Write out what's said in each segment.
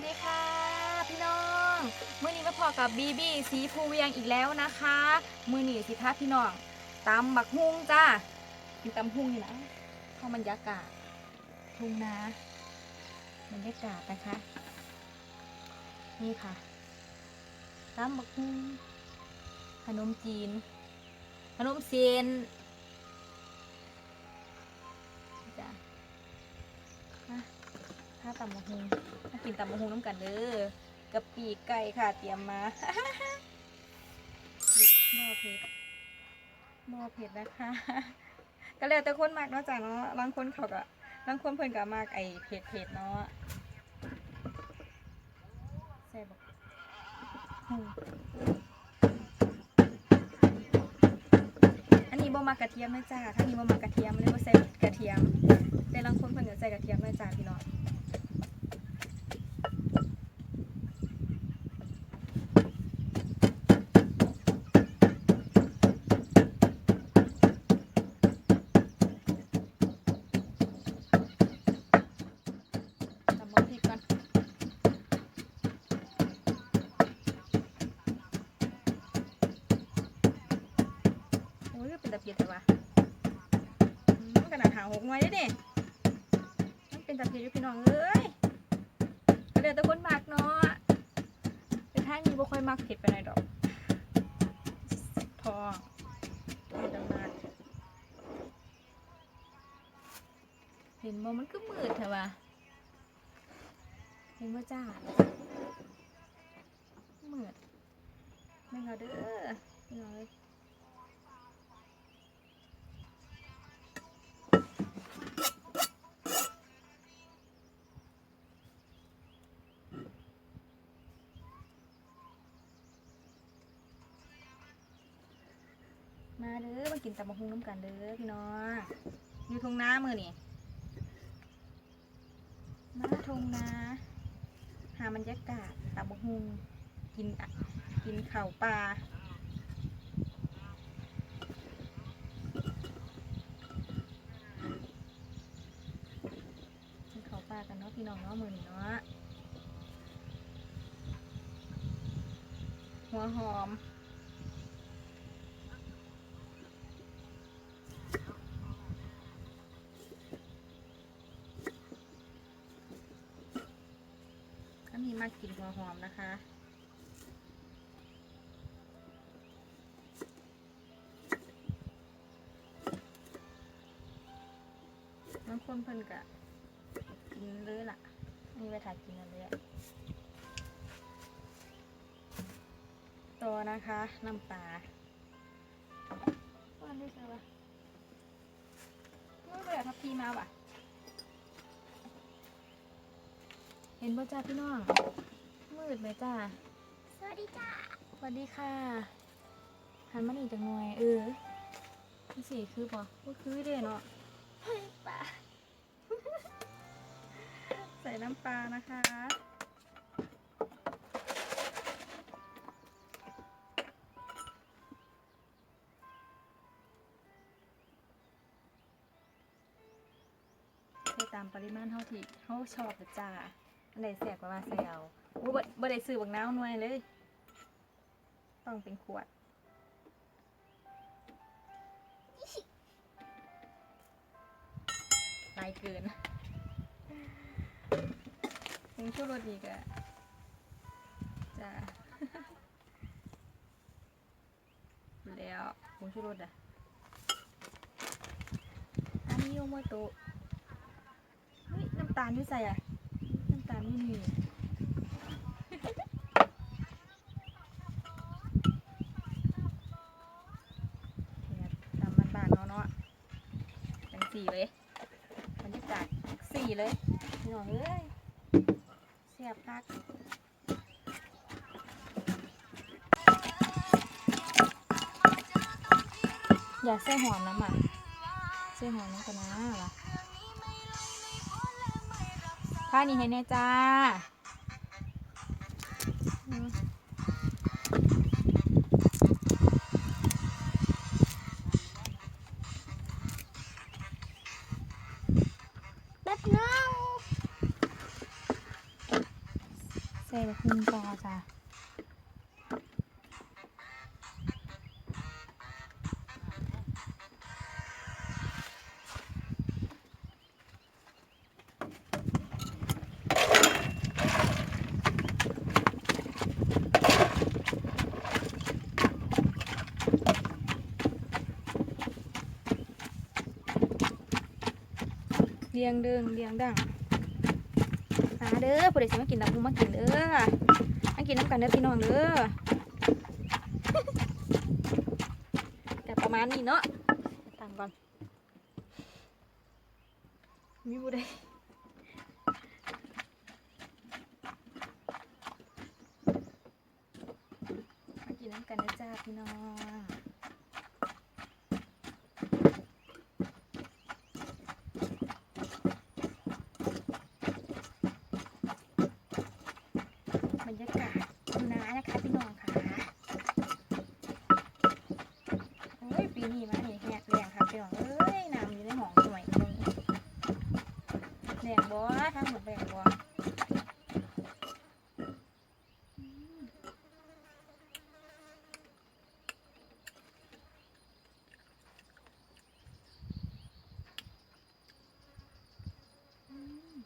วัสดีค่ะ พี่น้องมื้อนี้มาพอกับบีบีสีภูเวียงอีกแล้วนะคะ มื้อนี้สิพาพี่น้องตำบักฮุงจ้ากินตำฮุงนี่นะเข้าบรรยากาศทุ่งนาบรรยากาศนะคะ นี่ค่ะตำบักฮุงขนมจีนขนมเซียน ถ้าตำมะฮุงถ้ากินตำมะฮุงน้ำกันเด้อกับปีกไก่ค่ะเตรียมมาหม้อเผ็ดหม้อเผ็ดนะคะ ก็แล้วแต่คนมากเนาะจ้ะเนาะบางคนเขาก็บางคนเพิ่นก็มากไอ้เผ็ดเผ็ดเนาะใส่บักอันนี้บ่มากระเทียมนะจ้าถ้านี้บ่มากระเทียมเลยบ่ใส่กระเทียม แต่บางคนเพิ่นก็ใส่กระเทียมนะจ้าพี่น้อง ตำมะพริกก่อนโอ้ยเป็นตะเพียดแต่ว่าอืมขนาด หกหน่วยได้ดิมันเป็นตะเพียดอยู่พี่น้องเอ้ยก็เดี๋ยวต่คนมากเนาะแต่ท้ายนี้บ่ค่อยมักเผ็ดไปไหนดอกทองไม่ต้องมากเห็นบ่มันก็มืดแท้ว่ะเห็นว่าจ้าเหมือดไม่เอาเด้อไม่เอาเลย มาเด้อมากินตับมะฮุงน้ำกันเด้อพี่น้องอยู่ทงน้ามือนี่มาทงนาหาบรรยากาศตับบกฮุงกินกินข่าวปลากินข่าปลากันเนาะพี่น้องเนาะมือนี้เนาะหัวหอม ก็มีมากินหั วหอมนะคะบางคนเพิ่นกะกินเลยล่ะ นี่ไปถ่ายกินกันเลยอะต่อนะคะ น้ำปลาว่านี่ใช่ปะไม่ไปเอาทับพีมาว่ะเห็นบ่จ้าพี่น้อง มืดไหมจ้าสวัสดีจ้าสวัสดีค่ะหันมาหนึ่งจังหน่อยเออนี่สิคือปะก็คือเด้เนาะเฮ้ยป่าใส่น้ำปลานะคะใส่ตามปริมาณเท่าที่เขาชอบเลยจ้าอันใดแสบกว่ามาใส่เอา โอ้บ่บได้ซื้อบักน้าวหน่วยเลย ต้องเป็นขวดลายเกินผงชูรสอีกอะจ้าแล้วผงชูรสอะอันนี้โยโมโตะเฮ้ยน้ำตาลไม่ใส่อะน้ำตาลไม่มี เนี่ยตามบ้านๆเนาะเนาะเป็น สีเลยบรรยากาศสี่เลยพี่น้องเอ้ยเสียบพักอยากใส่หอมน้ำอะใส่หอมน้ำกันนะวะผ้านี้ให้แน่จ้าอืม แป๊บนึง ใส่บักหุ่งต่อจ้ะ เลียงเดิงเลียงดังมาเด้อผู้ใดสิมากินตำหุ่งมากินเด้อมากินน้ำกันเด้อพี่น้องเด้อแต่ประมาณนี้เนาะตามก่อนมีผู้ใดมากินน้ำกันนะจ้าพี่น้อง บรรยากาศดูนานะคะพี่น้องค่ะโอ้ยปีนี้มาเนี่ยแหกแรงค่ะพี่น้องเอ้ยน้ำอยู่ในหองสมัยนี้แรงบ่ทั้ง หมดแรงบ่อืมอืม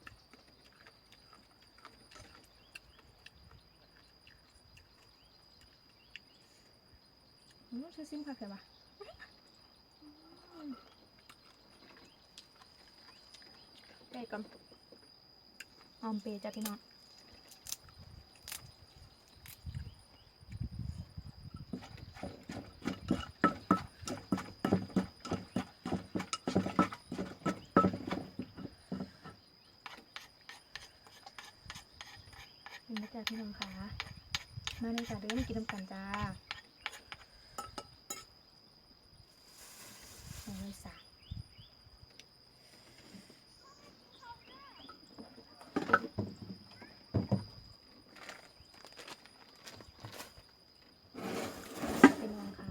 อืมชื่อซิมค่ะเคยปะเปย์ก่อน ออมเปจ้ะพี่น้องเห็นไหมจ้ะพี่น้องคะมาเลยจ้ะเดี๋ยวมากินน้ำกันจ้า โอ้ยสาพี่น้องคะ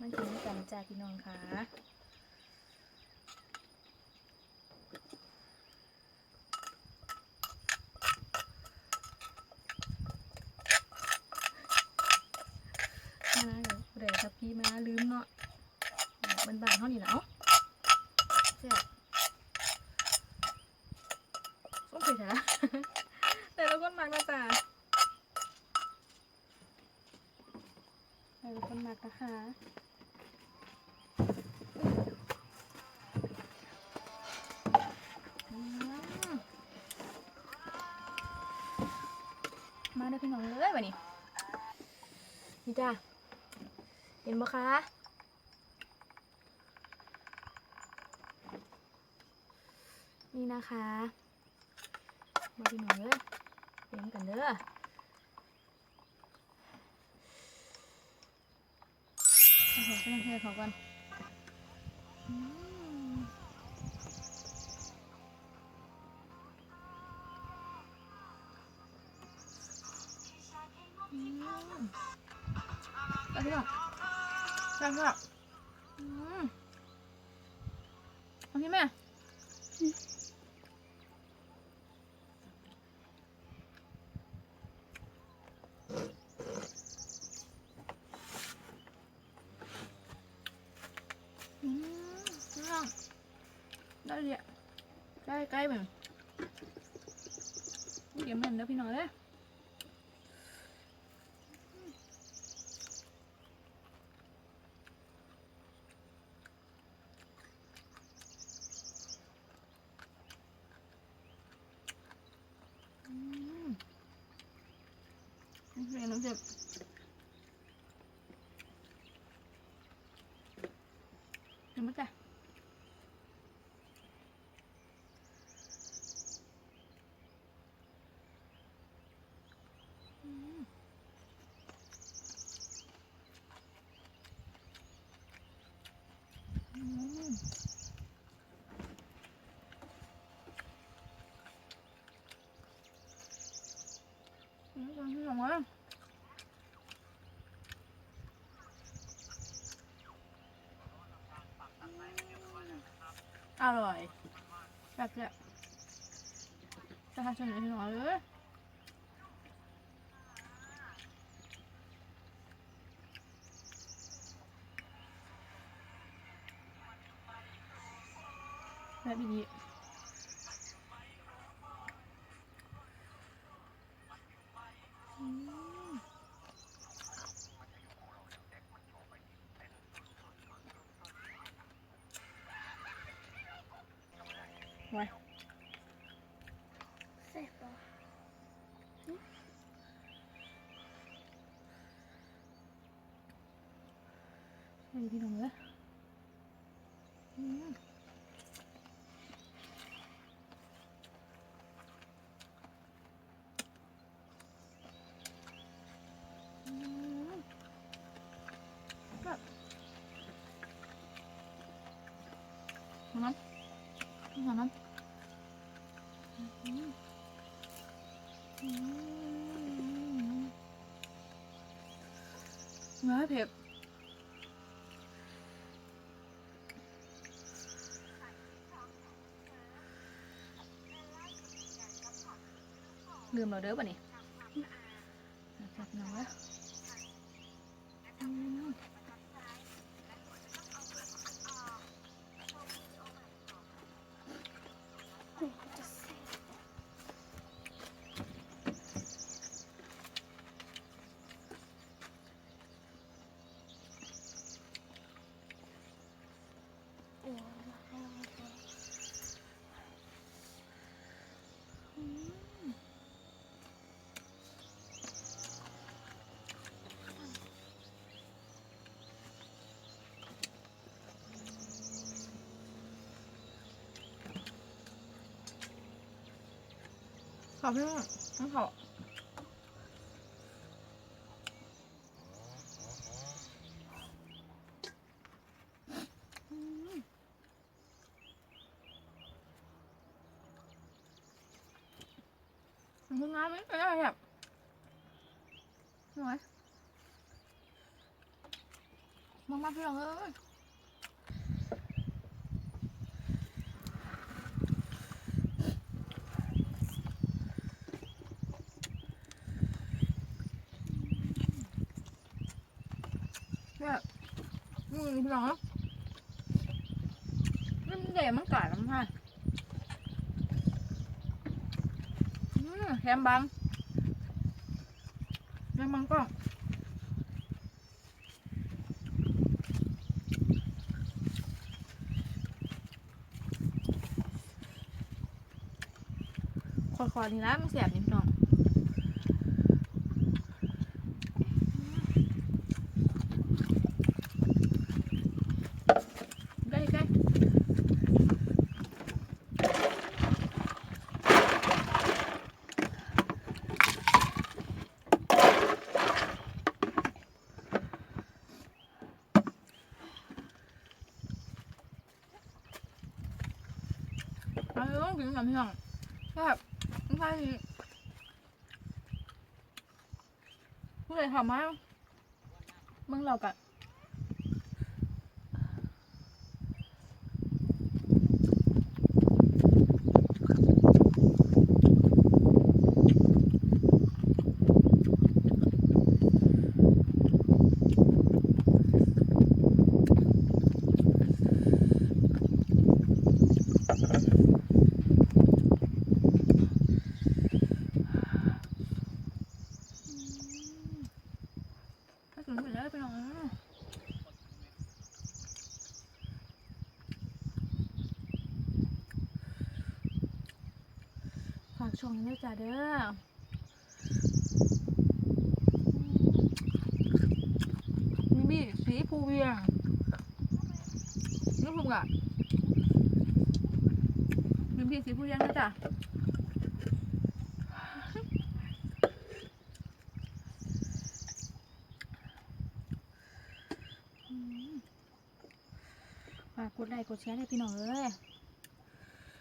มันกินด้วยกัน จ้าพี่น้องคะมาเดี๋ยวจะพี่มาลืมเนาะมันบานเท่านี้แล้วเสียส้มเผ็ดนะ แต่ละคนมักนะจ๊ะแต่ละคนมักนะคะอืม มาเด้อพี่น้องเลยวันนี้นี่จ้าเห็นไหมคะนี่นะคะมาพี่น้องเด้อเลี้ยงกันเด้อโอ้โหเพื่อนเพื่อนเขาก่อน ไปพี่น้องใช่ค่ะอืมเอาที่แม่อืมน่าได้เลยอะใกล้ใกล้เหมือนเดี๋ยวเหมือนเด้อพี่น้องเลยอื อร่อยแบบเนี้ยจะทานชนไหนที่หนเลยแบบนี้ ไว้เสร็จปะไว้พี่น้องเลยอืมอืมแบบน้ำน้ำน้ำอืมอืมเนื้อเผ็ดลืมเราเด้อป่ะนี่จับหน่อยวะอืม จะเสร็จโอ้มาให้เราดู อืม ขอบพี่น้องน้องขออืมมึงงานไหมไม่ได้แบบหน่อยมึงมาพี่น้องเอ้ย มึงพี่น้องมันใหญ่มันกัดมันค่ะแฮมบังแฮมบังก็คอยๆนี่นะมันแสบนี่พี่น้องได้ได้เอาเลย ต้องกินกับพี่น้องแบบไม่ใช่ผู้ใดถามว่ามึงเรากะถ้าถึงไปแล้วพี่น้อง ฝากชมด้วจ้าเด้อนี่บีสีภูเวียงนี่ภูกะนี่บีสีภูเวียงนะจ๊ะฝากกดไลค์กดแชร์ให้พี่น้องเอ้ย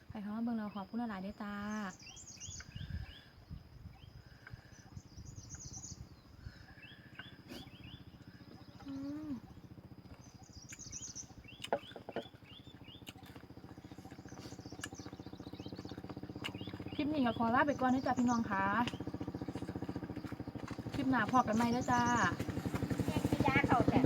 ใครเข้ามาเบิ่งเราขอบคุณหลายๆเด้อตา นี้ก็ขอลาไปก่อนนะจ๊ะพี่น้องค่ะคลิปหน้าพอกันใหม่แล้จ๊ะแม่งที่ยาเขาแต่